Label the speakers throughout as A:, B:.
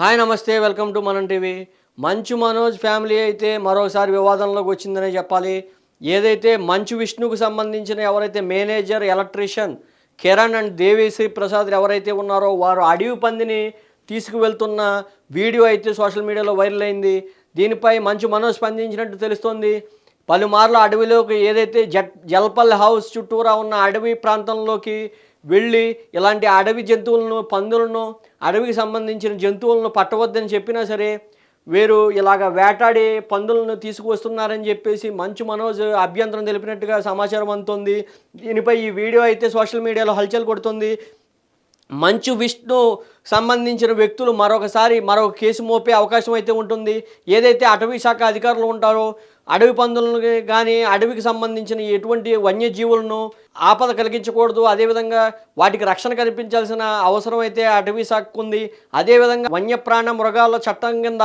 A: Hi నమస్తే welcome to మనం TV. Manchu Manoj family అయితే మరోసారి వివాదంలోకి వచ్చిందనే చెప్పాలి. ఏదైతే మంచు విష్ణుకు సంబంధించిన ఎవరైతే manager electrician Kiran and Devi Sri Prasad ఎవరైతే ఉన్నారో వారు అడవి పందిని తీసుకువెళ్తున్న వీడియో అయితే సోషల్ మీడియాలో వైరల్ అయింది. దీనిపై మంచు మనోజ్ స్పందించినట్టు తెలుస్తోంది. పలుమార్లు అడవిలోకి ఏదైతే జట్ జల్పల్ హౌస్ చుట్టూరా ఉన్న అడవి ప్రాంతంలోకి వెళ్ళి ఇలాంటి అడవి జంతువులను పందులను అడవికి సంబంధించిన జంతువులను పట్టవద్దని చెప్పినా సరే వీరు ఇలాగ వేటాడి పందులను తీసుకువస్తున్నారని చెప్పేసి మంచు మనోజ్ అభ్యంతరం తెలిపినట్టుగా సమాచారం అందుతుంది. దీనిపై ఈ వీడియో అయితే సోషల్ మీడియాలో హల్చల్ కొడుతుంది. మంచు విష్ణు సంబంధించిన వ్యక్తులు మరొకసారి మరొక కేసు మోపే అవకాశం అయితే ఉంటుంది. ఏదైతే అటవీ శాఖ అధికారులు ఉంటారో అడవి పందులను కానీ అడవికి సంబంధించిన ఎటువంటి వన్యజీవులను ఆపద కలిగించకూడదు. అదేవిధంగా వాటికి రక్షణ కల్పించాల్సిన అవసరం అయితే అటవీ శాఖకు ఉంది. అదేవిధంగా వన్యప్రాణ మృగాల చట్టం కింద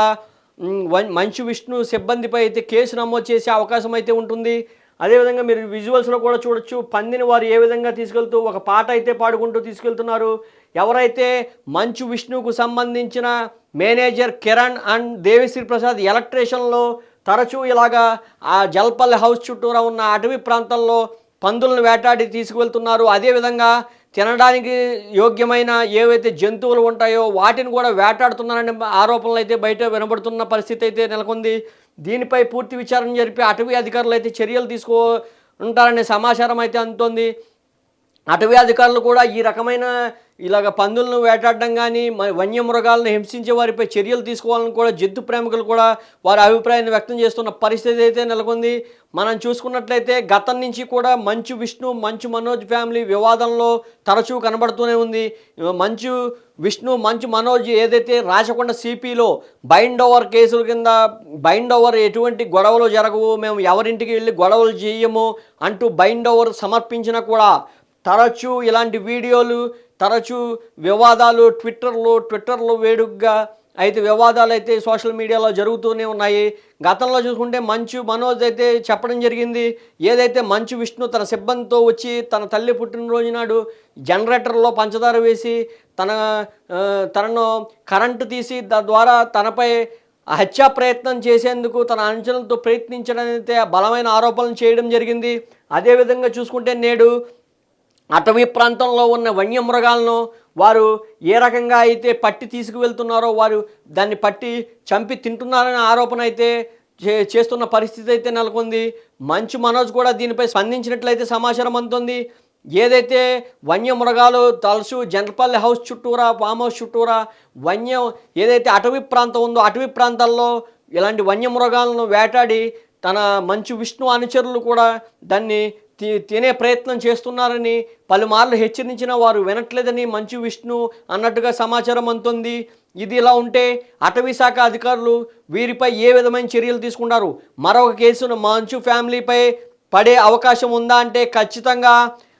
A: వన్- మంచు విష్ణు సిబ్బందిపై అయితే కేసు నమోదు చేసే అవకాశం అయితే ఉంటుంది. అదేవిధంగా మీరు విజువల్స్లో కూడా చూడొచ్చు. పందిని వారు ఏ విధంగా తీసుకెళ్తూ ఒక పాట అయితే పాడుకుంటూ తీసుకెళ్తున్నారు. ఎవరైతే మంచు విష్ణుకు సంబంధించిన మేనేజర్ కిరణ్ అండ్ దేవిశ్రీ ప్రసాద్ ఎలక్ట్రీషియన్లో తరచూ ఇలాగా ఆ జల్పల్లి హౌస్ చుట్టూరా ఉన్న అటవీ ప్రాంతాల్లో పందులను వేటాడి తీసుకువెళ్తున్నారు. అదేవిధంగా తినడానికి యోగ్యమైన ఏవైతే జంతువులు ఉంటాయో వాటిని కూడా వేటాడుతున్నారనే ఆరోపణలు అయితే బయట వినబడుతున్న పరిస్థితి అయితే నెలకొంది. దీనిపై పూర్తి విచారణ జరిపి అటవీ అధికారులు అయితే చర్యలు తీసుకో ఉంటారనే సమాచారం అయితే అందుతోంది. అటవీ అధికారులు కూడా ఈ రకమైన ఇలాగ పందులను వేటాడడం కానీ మరి వన్యమృగాలను హింసించే వారిపై చర్యలు తీసుకోవాలని కూడా జంతు ప్రేమికులు కూడా వారి అభిప్రాయాన్ని వ్యక్తం చేస్తున్న పరిస్థితి అయితే నెలకొంది. మనం చూసుకున్నట్లయితే గతం నుంచి కూడా మంచు విష్ణు మంచు మనోజ్ ఫ్యామిలీ వివాదంలో తరచూ కనబడుతూనే ఉంది. మంచు విష్ణు మంచు మనోజ్ ఏదైతే రాచకొండ సిపిలో బైండ్ ఓవర్ కేసుల కింద బైండ్ ఓవర్ ఎటువంటి గొడవలు జరగవు మేము ఎవరింటికి వెళ్ళి గొడవలు చేయము అంటూ బైండ్ ఓవర్ సమర్పించినా కూడా తరచూ ఇలాంటి వీడియోలు తరచూ వివాదాలు ట్విట్టర్లో ట్విట్టర్లో వేడుగ్గా అయితే వివాదాలు అయితే సోషల్ మీడియాలో జరుగుతూనే ఉన్నాయి. గతంలో చూసుకుంటే మంచు మనోజ్ అయితే చెప్పడం జరిగింది. ఏదైతే మంచు విష్ణు తన సిబ్బందితో వచ్చి తన తల్లి పుట్టినరోజు నాడు జనరేటర్లో పంచదార వేసి తన తనను కరెంటు తీసి తద్వారా తనపై హత్యా ప్రయత్నం చేసేందుకు తన అంచనలతో ప్రయత్నించడానికి బలమైన ఆరోపణలు చేయడం జరిగింది. అదేవిధంగా చూసుకుంటే నేడు అటవీ ప్రాంతంలో ఉన్న వన్యమృగాలను వారు ఏ రకంగా అయితే పట్టి తీసుకువెళ్తున్నారో వారు దాన్ని పట్టి చంపి తింటున్నారనే ఆరోపణ అయితే చే చేస్తున్న పరిస్థితి అయితే నెలకొంది. మంచు మనోజ్ కూడా దీనిపై స్పందించినట్లయితే సమాచారం అందుతుంది. ఏదైతే వన్యమృగాలు తలసు జనపల్లి హౌస్ చుట్టూరా ఫామ్ హౌస్ చుట్టూరా వన్య ఏదైతే అటవీ ప్రాంతం ఉందో అటవీ ప్రాంతాల్లో ఇలాంటి వన్యమృగాలను వేటాడి తన మంచు విష్ణు అనుచరులు కూడా దాన్ని తినే ప్రయత్నం చేస్తున్నారని పలుమార్లు హెచ్చరించిన వారు వినట్లేదని మంచు విష్ణు అన్నట్టుగా సమాచారం అందుతుంది. ఇది ఇలా ఉంటే అటవీ శాఖ అధికారులు వీరిపై ఏ విధమైన చర్యలు తీసుకున్నారు మరొక కేసును మంచు ఫ్యామిలీపై పడే అవకాశం ఉందా అంటే ఖచ్చితంగా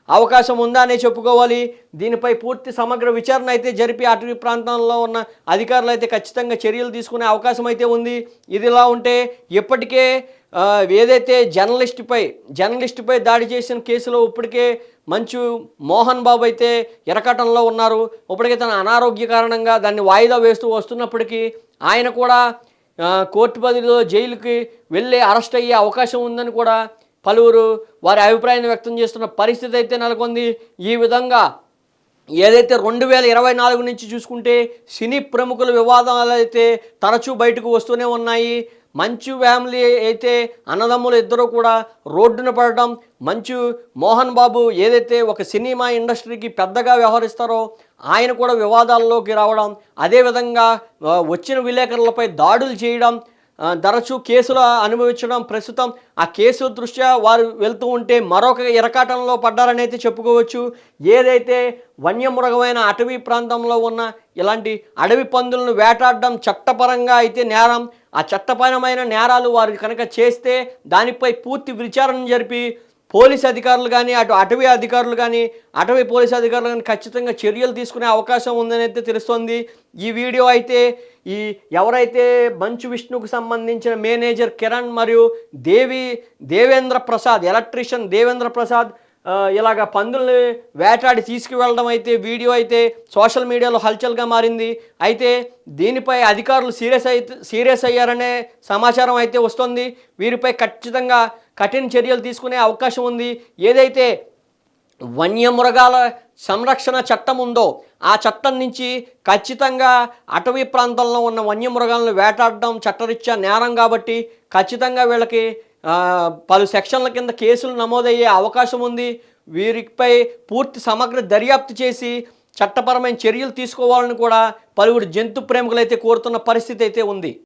A: అవకాశం ఉందా అనే చెప్పుకోవాలి. దీనిపై పూర్తి సమగ్ర విచారణ అయితే జరిపి అటవీ ప్రాంతంలో ఉన్న అధికారులు అయితే ఖచ్చితంగా చర్యలు తీసుకునే అవకాశం అయితే ఉంది. ఇది ఇలా ఉంటే ఇప్పటికే ఏదైతే జర్నలిస్టుపై జర్నలిస్టుపై దాడి చేసిన కేసులో ఇప్పటికే మంచు మోహన్ బాబు అయితే ఇరకటంలో ఉన్నారు. ఇప్పటికే తన అనారోగ్య కారణంగా దాన్ని వాయిదా వేస్తూ వస్తున్నప్పటికీ ఆయన కూడా కోర్టు బదిలీలో జైలుకి వెళ్ళి అరెస్ట్ అయ్యే అవకాశం ఉందని కూడా పలువురు వారి అభిప్రాయాన్ని వ్యక్తం చేస్తున్న పరిస్థితి అయితే నెలకొంది. ఈ విధంగా ఏదైతే రెండు వేల ఇరవై నాలుగు నుంచి చూసుకుంటే సినీ ప్రముఖుల వివాదాలు అయితే తరచూ బయటకు వస్తూనే ఉన్నాయి. మంచు ఫ్యామిలీ అయితే అన్నదమ్ములు ఇద్దరు కూడా రోడ్డున పడటం మంచు మోహన్ బాబు ఏదైతే ఒక సినిమా ఇండస్ట్రీకి పెద్దగా వ్యవహరిస్తారో ఆయన కూడా వివాదాల్లోకి రావడం అదేవిధంగా వచ్చిన విలేకరులపై దాడులు చేయడం తరచూ కేసులు అనుభవించడం ప్రస్తుతం. ఆ కేసు దృష్ట్యా వారు వెళ్తూ ఉంటే మరొక ఇరకాటంలో పడ్డారని అయితే చెప్పుకోవచ్చు. ఏదైతే వన్యమృగమైన అటవీ ప్రాంతంలో ఉన్న ఇలాంటి అడవి పందులను వేటాడడం చట్టపరంగా అయితే నేరం ఆ చట్టపరమైన నేరాలు వారు కనుక చేస్తే దానిపై పూర్తి విచారణ జరిపి పోలీస్ అధికారులు కానీ అటు అటవీ అధికారులు కానీ అటవీ పోలీస్ అధికారులు కానీ ఖచ్చితంగా చర్యలు తీసుకునే అవకాశం ఉందని అయితే తెలుస్తోంది. ఈ వీడియో అయితే ఈ ఎవరైతే మంచు విష్ణుకు సంబంధించిన మేనేజర్ కిరణ్ మరియు దేవి దేవేంద్ర ప్రసాద్ ఎలక్ట్రీషియన్ దేవేంద్ర ప్రసాద్ ఇలాగ పందుల్ని వేటాడి తీసుకువెళ్ళడం అయితే వీడియో అయితే సోషల్ మీడియాలో హల్చల్గా మారింది. అయితే దీనిపై అధికారులు సీరియస్ అయితే సీరియస్ అయ్యారనే సమాచారం అయితే వస్తుంది. వీరిపై ఖచ్చితంగా కఠిన చర్యలు తీసుకునే అవకాశం ఉంది. ఏదైతే వన్యమృగాల సంరక్షణ చట్టం ఉందో ఆ చట్టం నుంచి ఖచ్చితంగా అటవీ ప్రాంతంలో ఉన్న వన్యమృగాలను వేటాడడం చట్టరీత్యా నేరం కాబట్టి ఖచ్చితంగా వీళ్ళకి పలు సెక్షన్ల కింద కేసులు నమోదయ్యే అవకాశం ఉంది. వీరిపై పూర్తి సమగ్ర దర్యాప్తు చేసి చట్టపరమైన చర్యలు తీసుకోవాలని కూడా పలువురు జంతు ప్రేమికులైతే కోరుతున్న పరిస్థితి అయితే ఉంది.